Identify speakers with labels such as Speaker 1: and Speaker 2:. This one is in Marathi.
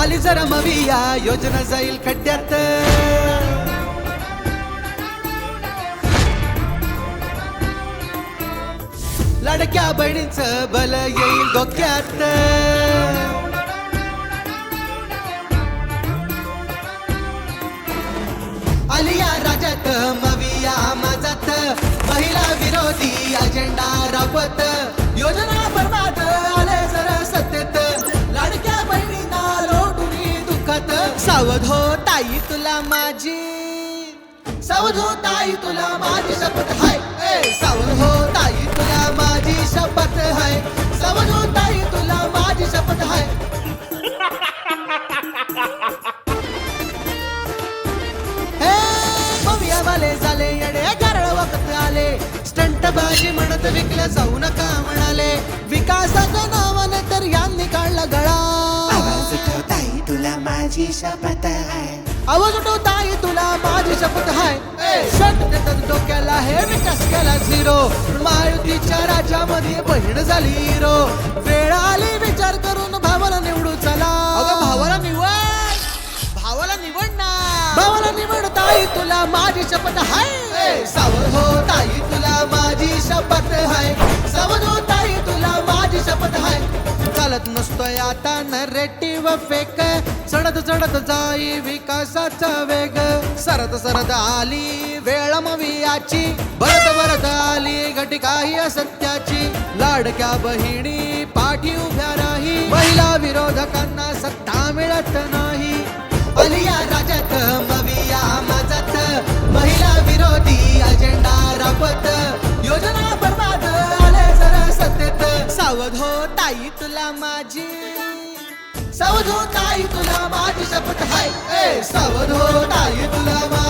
Speaker 1: आली जरा मविया योजना जाईल खड्ड्यात. लडक्या बहिणींचं बल येईल डोक्यात. आलिया राज्यात मविया हो ताई तुला माझी. सावध हो ताई तुला माझी शपथ हाय. ए, सावध हो ताई तुला माझी शपथ हाय. सावध हो ताई तुला माझी शपथ हाय. हे मविया वाले झाले येडे गारळ वखत आले. स्टंट बाजी म्हणत विकलं जाऊ नका म्हणाले.
Speaker 2: विकासाचं नाव माझी शपथ आहे.
Speaker 1: आवाज उठवताई तुला माझी शपथ हाय शट देतात डोक्याला हे विकास केला झिरो महायुतीच्या राज्यामध्ये बहीण झाली हिरो वेळ आली विचार करून चालत नसतोय आता नरेटिव्ह फेक चढत चढत जाई विकासाचा वेग. सरत सरत आली वेळ मवियाची. भरत भरत आली घटिकाही असत्याची. लाडक्या बहिणी पाठी उभ्या राही. महिला विरोधकांना सत्ता मिळत नाही. अलिया सावध हो ताई तुला माझी. सावध हो ताई तुला माझी शपथ हाय ए सावध हो ताई तुला माझी.